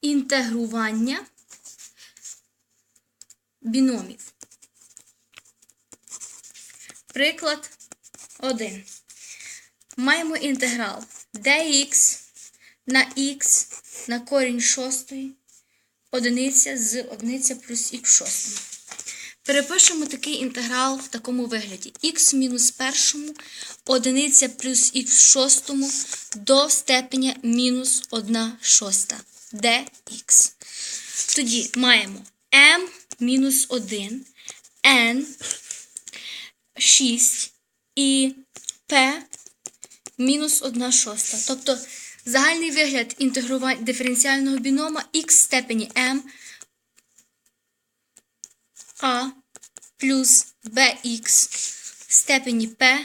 інтегрування біномів. Приклад 1. Маємо інтеграл dx на x на корінь шостої одиниця з одиниця плюс х шостому. Перепишемо такий інтеграл в такому вигляді. х мінус першому одиниця плюс х шостому до степеня мінус 1 шоста dx. Тоді маємо m мінус 1, n 6 і p мінус 1 шоста. Тобто загальний вигляд інтегрування диференціального бінома х степені m а плюс bx степені p,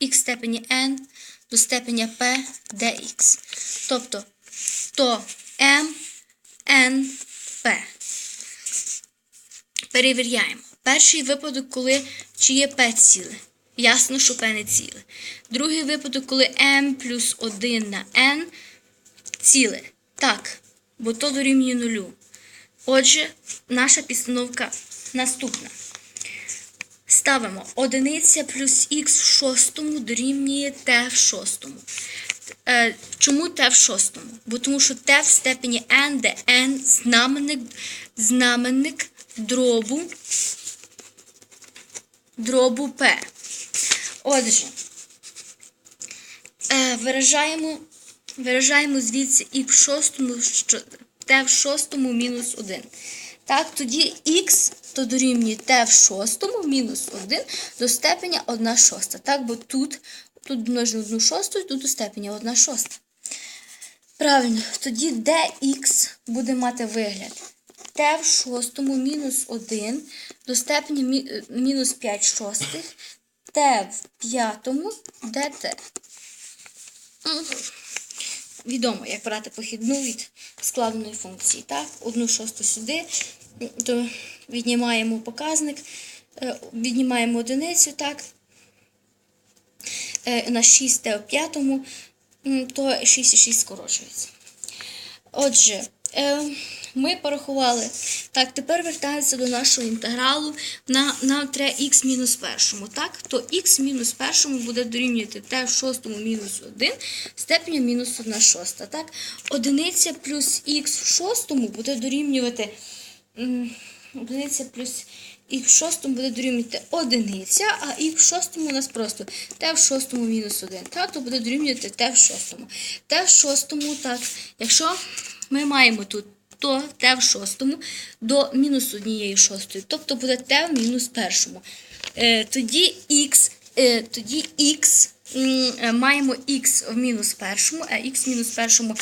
х степені n до степеня p dx. Тобто то p. Перевіряємо. Перший випадок, коли чи є p ціле. Ясно, що p не ціле. Другий випадок, коли m плюс 1 на n ціле. Так, бо то дорівнює нулю. Отже, наша підстановка наступна. Ставимо одиниця плюс х в шостому дорівнює t в шостому. Е, чому t в шостому? Бо тому що t в степені n, де n знаменник, знаменник дробу, дробу p. Отже, е, виражаємо, виражаємо звідси і в шостому, t в шостому мінус 1. Так, тоді х то дорівнює t в шостому мінус 1 до степеня 1 шоста. Так, бо тут, тут множимо 1 шосту, і тут до степеня 1 шоста. Правильно, тоді dx буде мати вигляд t в шостому мінус 1 до степені мінус 5 шостих, t в п'ятому dt. Відомо, як брати похідну від складеної функції. Так? Одну шосту сюди, то віднімаємо показник, е, віднімаємо одиницю, так? Е, На 6 та в п'ятому, то 6 і 6 скорочується. Отже, е, ми порахували. Так, тепер вертаємося до нашого інтегралу на, на 3х мінус першому. Так, то х мінус першому буде дорівнювати t в шостому мінус 1 степеня мінус 1 шоста. Так, одиниця плюс х в шостому буде дорівнювати. Одиниця плюс х в шостому буде дорівнювати одиниця, а х в шостому у нас просто t в шостому мінус 1. Так, то буде дорівнювати t в шостому. t в шостому, так, якщо ми маємо тут то t в шостому до мінус однієї шостої, тобто буде t в мінус першому. Е, тоді х, е, тоді х е, маємо х в мінус першому, а х в мінус першому.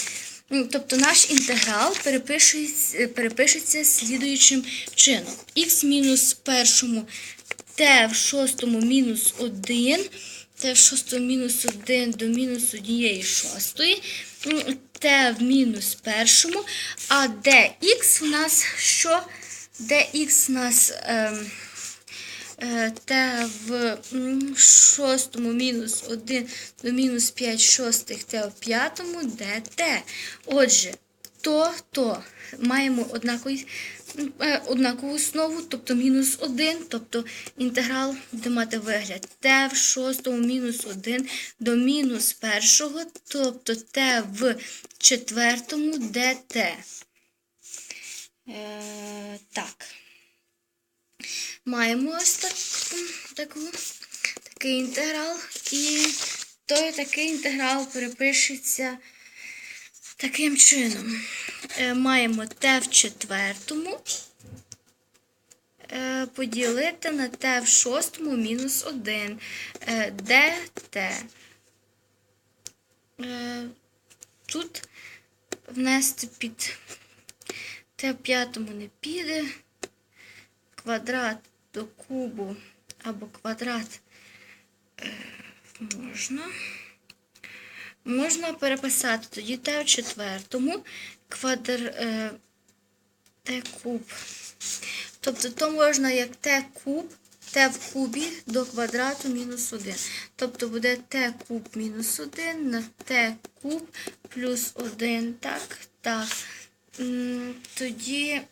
Тобто наш інтеграл перепишеться, перепишеться слідуючим чином. х мінус першому t в шостому мінус 1, t в мінус 1 до мінус однієї шостої, t в мінус першому, а dx у нас що? dx у нас ем, е, t в шостому мінус 1 до мінус 5 шостих t в п'ятому dt. Отже, то, то маємо однакові, однакову основу, тобто мінус 1, тобто інтеграл буде мати вигляд t в шостому мінус 1 до мінус першого, тобто t в четвертому dt. Е, так. Маємо ось так, таку, такий інтеграл, і той такий інтеграл перепишеться таким чином. Е, маємо t в четвертому е, поділити на t в шостому мінус 1 е. Е, тут внести під t в п'ятому не піде квадрат до кубу або квадрат можна. Можна переписати тоді t в четвертому квадр е, t куб. Тобто то можна як t куб, t в кубі до квадрату мінус 1. Тобто буде t куб мінус 1 на t куб плюс 1. Так, так. тоді,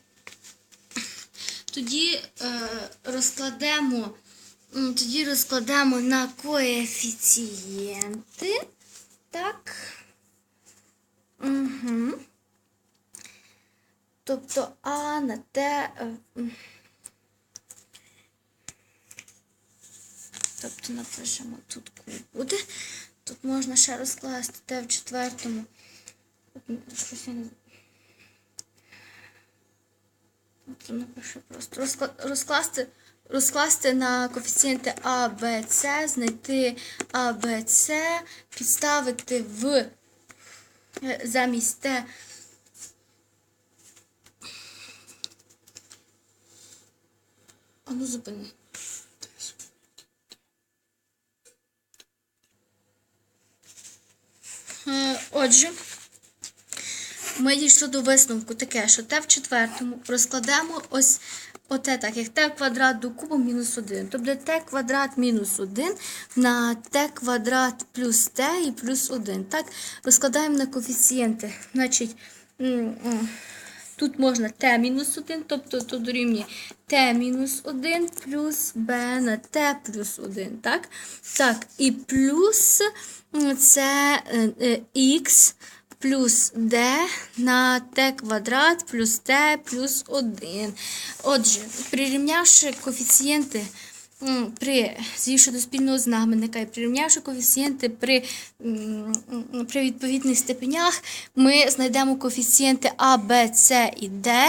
тоді е, розкладемо, тоді розкладемо на коефіцієнти. Так. Угу. Тобто А на Т. е. Тобто напишемо тут куб буде. Тут можна ще розкласти Т в четвертому. Щось Тобто напишу просто розкла- розкласти, розкласти на коефіцієнти А, Б, С, знайти А, Б, С, підставити в е, замість Т. А ну зупини. Е, Отже, ми дійшли до висновку таке, що t в четвертому розкладемо ось оте так, як t квадрат до кубу мінус 1. Тобто t квадрат мінус 1 на t квадрат плюс t і плюс 1. Так, розкладаємо на коефіцієнти. Значить, тут можна t мінус 1, тобто тут дорівнює t мінус 1 плюс b на t плюс 1. Так, так і плюс це е, е, x плюс d на t квадрат плюс t плюс 1. Отже, прирівнявши коефіцієнти при звівши до спільного знаменника і прирівнявши коефіцієнти при, при відповідних степенях, ми знайдемо коефіцієнти А, Б, С і Д